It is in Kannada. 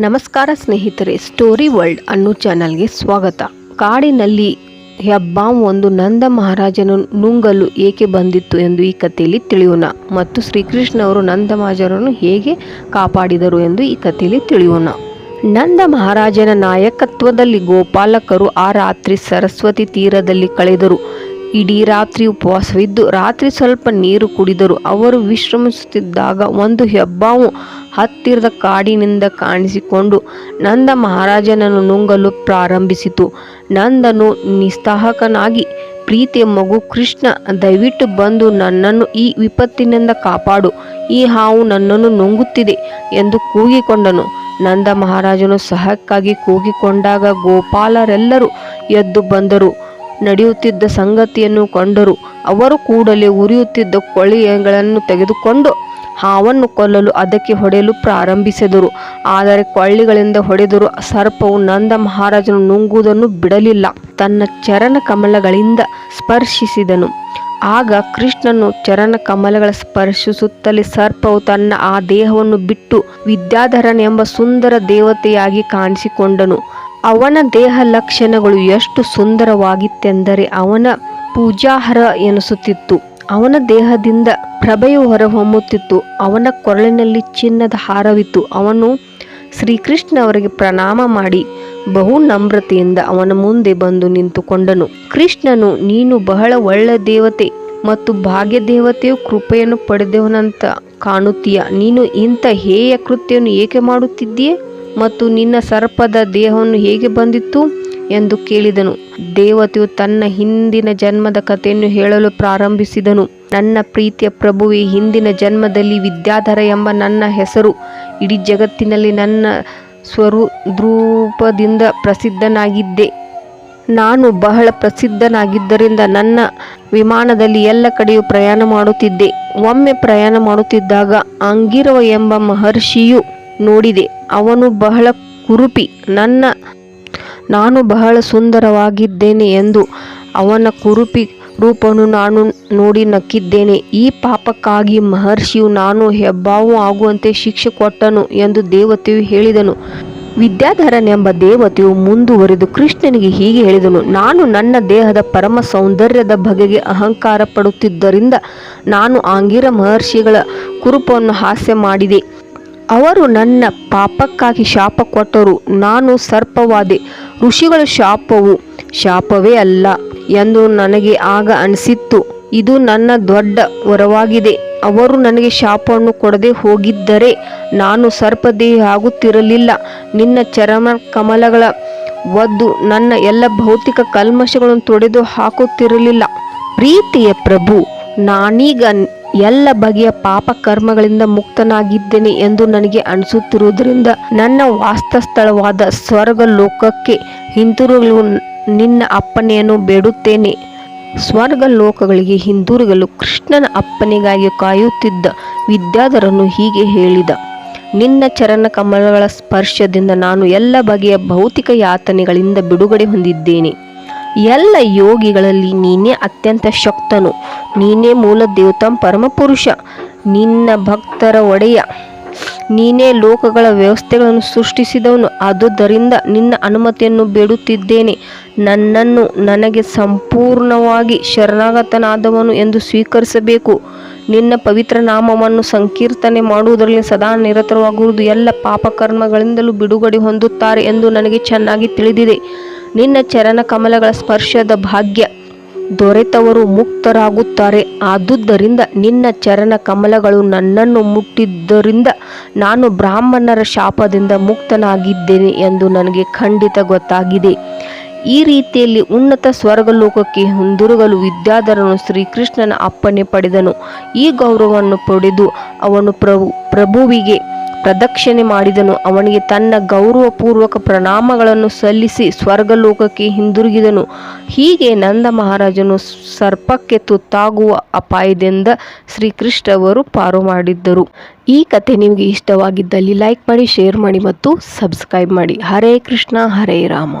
ನಮಸ್ಕಾರ ಸ್ನೇಹಿತರೆ, ಸ್ಟೋರಿ ವರ್ಲ್ಡ್ ಅನ್ನೋ ಚಾನಲ್ಗೆ ಸ್ವಾಗತ. ಕಾಡಿನಲ್ಲಿ ಹೆಬ್ಬಾಂ ಒಂದು ನಂದ ಮಹಾರಾಜನು ನುಂಗಲು ಏಕೆ ಬಂದಿತ್ತು ಎಂದು ಈ ಕಥೆಯಲ್ಲಿ ತಿಳಿಯೋಣ. ಮತ್ತು ಶ್ರೀಕೃಷ್ಣ ಅವರು ನಂದ ಮಹಾರಾಜರನ್ನು ಹೇಗೆ ಕಾಪಾಡಿದರು ಎಂದು ಈ ಕಥೆಯಲ್ಲಿ ತಿಳಿಯೋಣ. ನಂದ ಮಹಾರಾಜನ ನಾಯಕತ್ವದಲ್ಲಿ ಗೋಪಾಲಕರು ಆ ರಾತ್ರಿ ಸರಸ್ವತಿ ತೀರದಲ್ಲಿ ಕಳೆದರು. ಇಡೀ ರಾತ್ರಿ ಉಪವಾಸವಿದ್ದು ರಾತ್ರಿ ಸ್ವಲ್ಪ ನೀರು ಕುಡಿದರು ಅವರು ವಿಶ್ರಮಿಸುತ್ತಿದ್ದಾಗ ಒಂದು ಹೆಬ್ಬಾವು ಹತ್ತಿರದ ಕಾಡಿನಿಂದ ಕಾಣಿಸಿಕೊಂಡು ನಂದ ಮಹಾರಾಜನನ್ನು ನುಂಗಲು ಪ್ರಾರಂಭಿಸಿತು. ನಂದನು ನಿಸ್ತಾಹಕನಾಗಿ ಪ್ರೀತಿಯ ಮಗು ಕೃಷ್ಣ, ದಯವಿಟ್ಟು ಬಂದು ನನ್ನನ್ನು ಈ ವಿಪತ್ತಿನಿಂದ ಕಾಪಾಡು. ಈ ಹಾವು ನನ್ನನ್ನು ನುಂಗುತ್ತಿದೆ ಎಂದು ಕೂಗಿಕೊಂಡನು. ನಂದ ಮಹಾರಾಜನು ಸಹಕ್ಕಾಗಿ ಕೂಗಿಕೊಂಡಾಗ ಗೋಪಾಲರೆಲ್ಲರೂ ಎದ್ದು ಬಂದರು. ನಡೆಯುತ್ತಿದ್ದ ಸಂಗತಿಯನ್ನು ಕಂಡರು ಅವರು ಕೂಡಲೇ ಉರಿಯುತ್ತಿದ್ದ ಕೊಳ್ಳಿಗಳನ್ನು ತೆಗೆದುಕೊಂಡು ಹಾವನ್ನು ಕೊಲ್ಲಲು ಅದಕ್ಕೆ ಹೊಡೆಯಲು ಪ್ರಾರಂಭಿಸಿದರು. ಆದರೆ ಕೊಳ್ಳಿಗಳಿಂದ ಹೊಡೆದರು ಸರ್ಪವು ನಂದ ಮಹಾರಾಜನು ನುಂಗುವುದನ್ನು ಬಿಡಲಿಲ್ಲ. ತನ್ನ ಚರಣ ಕಮಲಗಳಿಂದ ಸ್ಪರ್ಶಿಸಿದನು. ಆಗ ಕೃಷ್ಣನು ಚರಣ ಕಮಲಗಳ ಸ್ಪರ್ಶಿಸುತ್ತಲೇ ಸರ್ಪವು ತನ್ನ ಆ ದೇಹವನ್ನು ಬಿಟ್ಟು ವಿದ್ಯಾಧರನ್ ಎಂಬ ಸುಂದರ ದೇವತೆಯಾಗಿ ಕಾಣಿಸಿಕೊಂಡನು. ಅವನ ದೇಹ ಲಕ್ಷಣಗಳು ಎಷ್ಟು ಸುಂದರವಾಗಿತ್ತೆಂದರೆ ಅವನ ಪೂಜಾಹರ ಎನಿಸುತ್ತಿತ್ತು. ಅವನ ದೇಹದಿಂದ ಪ್ರಭೆಯು ಹೊರಹೊಮ್ಮುತ್ತಿತ್ತು. ಅವನ ಕೊರಳಿನಲ್ಲಿ ಚಿನ್ನದ ಹಾರವಿತ್ತು. ಅವನು ಶ್ರೀಕೃಷ್ಣ ಅವರಿಗೆ ಪ್ರಣಾಮ ಮಾಡಿ ಬಹು ನಮ್ರತೆಯಿಂದ ಅವನ ಮುಂದೆ ಬಂದು ನಿಂತುಕೊಂಡನು. ಕೃಷ್ಣನು, ನೀನು ಬಹಳ ಒಳ್ಳೆ ದೇವತೆ ಮತ್ತು ಭಾಗ್ಯ ದೇವತೆಯು ಕೃಪೆಯನ್ನು ಪಡೆದವನಂತ ಕಾಣುತ್ತೀಯ? ನೀನು ಇಂಥ ಹೇಯ ಕೃತ್ಯವನ್ನು ಏಕೆ ಮಾಡುತ್ತಿದ್ದೀಯೆ? ಮತ್ತು ನಿನ್ನ ಸರ್ಪದ ದೇಹವನ್ನು ಹೇಗೆ ಬಂದಿತ್ತು ಎಂದು ಕೇಳಿದನು. ದೇವತೆಯು ತನ್ನ ಹಿಂದಿನ ಜನ್ಮದ ಕಥೆಯನ್ನು ಹೇಳಲು ಪ್ರಾರಂಭಿಸಿದನು. ನನ್ನ ಪ್ರೀತಿಯ ಪ್ರಭುವೆ, ಹಿಂದಿನ ಜನ್ಮದಲ್ಲಿ ವಿದ್ಯಾಧರ ಎಂಬ ನನ್ನ ಹೆಸರು ಇಡೀ ಜಗತ್ತಿನಲ್ಲಿ ನನ್ನ ಸ್ವರೂಪದಿಂದ ಪ್ರಸಿದ್ಧನಾಗಿದ್ದೆ. ನಾನು ಬಹಳ ಪ್ರಸಿದ್ಧನಾಗಿದ್ದರಿಂದ ನನ್ನ ವಿಮಾನದಲ್ಲಿ ಎಲ್ಲ ಕಡೆಯೂ ಪ್ರಯಾಣ ಮಾಡುತ್ತಿದ್ದೆ. ಒಮ್ಮೆ ಪ್ರಯಾಣ ಮಾಡುತ್ತಿದ್ದಾಗ ಅಂಗಿರವ ಎಂಬ ಮಹರ್ಷಿಯು ನೋಡಿದೆ. ಅವನು ಬಹಳ ಕುರುಪಿ. ನನ್ನ, ನಾನು ಬಹಳ ಸುಂದರವಾಗಿದ್ದೇನೆ ಎಂದು ಅವನ ಕುರುಪಿ ರೂಪವನ್ನು ನಾನು ನೋಡಿ ನಕ್ಕಿದ್ದೇನೆ. ಈ ಪಾಪಕ್ಕಾಗಿ ಮಹರ್ಷಿಯು ನಾನು ಹೆಬ್ಬಾವು ಆಗುವಂತೆ ಶಿಕ್ಷೆ ಕೊಟ್ಟನು ಎಂದು ದೇವತೆಯು ಹೇಳಿದನು. ವಿದ್ಯಾಧರನೆಂಬ ದೇವತೆಯು ಮುಂದುವರೆದು ಕೃಷ್ಣನಿಗೆ ಹೀಗೆ ಹೇಳಿದನು, ನಾನು ನನ್ನ ದೇಹದ ಪರಮ ಸೌಂದರ್ಯದ ಬಗೆಗೆ ಅಹಂಕಾರ ಪಡುತ್ತಿದ್ದರಿಂದ ನಾನು ಆಂಗಿರ ಮಹರ್ಷಿಗಳ ಕುರುಪವನ್ನು ಹಾಸ್ಯ ಮಾಡಿದೆ. ಅವರು ನನ್ನ ಪಾಪಕ್ಕಾಗಿ ಶಾಪ ಕೊಟ್ಟರು, ನಾನು ಸರ್ಪವಾದೆ. ಋಷಿಗಳ ಶಾಪವು ಶಾಪವೇ ಅಲ್ಲ ಎಂದು ನನಗೆ ಆಗ ಅನಿಸಿತ್ತು. ಇದು ನನ್ನ ದೊಡ್ಡ ವರವಾಗಿದೆ. ಅವರು ನನಗೆ ಶಾಪವನ್ನು ಕೊಡದೆ ಹೋಗಿದ್ದರೆ ನಾನು ಸರ್ಪದೇಹಿ ಆಗುತ್ತಿರಲಿಲ್ಲ. ನಿನ್ನ ಚರಮ ಕಮಲಗಳ ಒದ್ದು ನನ್ನ ಎಲ್ಲ ಭೌತಿಕ ಕಲ್ಮಶಗಳನ್ನು ತೊಡೆದು ಹಾಕುತ್ತಿರಲಿಲ್ಲ ಪ್ರೀತಿಯ ಪ್ರಭು, ನಾನೀಗ ಎಲ್ಲ ಬಗೆಯ ಪಾಪ ಕರ್ಮಗಳಿಂದ ಮುಕ್ತನಾಗಿದ್ದೇನೆ ಎಂದು ನನಗೆ ಅನಿಸುತ್ತಿರುವುದರಿಂದ ನನ್ನ ವಾಸ್ತಸ್ಥಳವಾದ ಸ್ವರ್ಗ ಲೋಕಕ್ಕೆ ಹಿಂತಿರುಗಲು ನಿನ್ನ ಅಪ್ಪನೆಯನ್ನು ಬೇಡುತ್ತೇನೆ. ಸ್ವರ್ಗ ಲೋಕಗಳಿಗೆ ಹಿಂದಿರುಗಲು ಕೃಷ್ಣನ ಅಪ್ಪನಿಗಾಗಿ ಕಾಯುತ್ತಿದ್ದ ವಿದ್ಯಾಧರನು ಹೀಗೆ ಹೇಳಿದ, ನಿನ್ನ ಚರಣ ಕಮಲಗಳ ಸ್ಪರ್ಶದಿಂದ ನಾನು ಎಲ್ಲ ಬಗೆಯ ಭೌತಿಕ ಯಾತನೆಗಳಿಂದ ಬಿಡುಗಡೆ ಹೊಂದಿದ್ದೇನೆ. ಎಲ್ಲ ಯೋಗಿಗಳಲ್ಲಿ ನೀನೇ ಅತ್ಯಂತ ಶಕ್ತನು. ನೀನೇ ಮೂಲ ದೇವತಾ ಪರಮಪುರುಷ. ನಿನ್ನ ಭಕ್ತರ ಒಡೆಯ. ನೀನೇ ಲೋಕಗಳ ವ್ಯವಸ್ಥೆಗಳನ್ನು ಸೃಷ್ಟಿಸಿದವನು. ಆದುದರಿಂದ ನಿನ್ನ ಅನುಮತಿಯನ್ನು ಬೇಡುತ್ತಿದ್ದೇನೆ. ನನ್ನನ್ನು ನನಗೆ ಸಂಪೂರ್ಣವಾಗಿ ಶರಣಾಗತನಾದವನು ಎಂದು ಸ್ವೀಕರಿಸಬೇಕು. ನಿನ್ನ ಪವಿತ್ರ ನಾಮವನ್ನು ಸಂಕೀರ್ತನೆ ಮಾಡುವುದರಲ್ಲಿ ಸದಾ ನಿರತರಾಗುವುದು ಎಲ್ಲ ಪಾಪಕರ್ಮಗಳಿಂದಲೂ ಬಿಡುಗಡೆ ಹೊಂದುತ್ತಾರೆ ಎಂದು ನನಗೆ ಚೆನ್ನಾಗಿ ತಿಳಿದಿದೆ. ನಿನ್ನ ಚರಣ ಕಮಲಗಳ ಸ್ಪರ್ಶದ ಭಾಗ್ಯ ದೊರೆತವರು ಮುಕ್ತರಾಗುತ್ತಾರೆ. ಆದುದರಿಂದ ನಿನ್ನ ಚರಣ ಕಮಲಗಳು ನನ್ನನ್ನು ಮುಟ್ಟಿದ್ದರಿಂದ ನಾನು ಬ್ರಾಹ್ಮಣರ ಶಾಪದಿಂದ ಮುಕ್ತನಾಗಿದ್ದೇನೆ ಎಂದು ನನಗೆ ಖಂಡಿತ ಗೊತ್ತಾಗಿದೆ. ಈ ರೀತಿಯಲ್ಲಿ ಉನ್ನತ ಸ್ವರ್ಗಲೋಕಕ್ಕೆ ಹಿಂದಿರುಗಲು ವಿದ್ಯಾಧರನು ಶ್ರೀಕೃಷ್ಣನ ಅಪ್ಪಣೆ ಪಡೆದನು. ಈ ಗೌರವವನ್ನು ಪಡೆದು ಅವನು ಪ್ರಭು, ಪ್ರಭುವಿಗೆ ಪ್ರದಕ್ಷಿಣೆ ಮಾಡಿದನು. ಅವನಿಗೆ ತನ್ನ ಗೌರವಪೂರ್ವಕ ಪ್ರಣಾಮಗಳನ್ನು ಸಲ್ಲಿಸಿ ಸ್ವರ್ಗಲೋಕಕ್ಕೆ ಹಿಂದಿರುಗಿದನು. ಹೀಗೆ ನಂದ ಮಹಾರಾಜನು ಸರ್ಪಕ್ಕೆ ತುತ್ತಾಗುವ ಅಪಾಯದಿಂದ ಶ್ರೀಕೃಷ್ಣ ಅವರು ಪಾರು ಮಾಡಿದ್ದರು. ಈ ಕತೆ ನಿಮಗೆ ಇಷ್ಟವಾಗಿದ್ದಲ್ಲಿ ಲೈಕ್ ಮಾಡಿ, ಶೇರ್ ಮಾಡಿ ಮತ್ತು ಸಬ್ಸ್ಕ್ರೈಬ್ ಮಾಡಿ. ಹರೇ ಕೃಷ್ಣ, ಹರೇ ರಾಮ.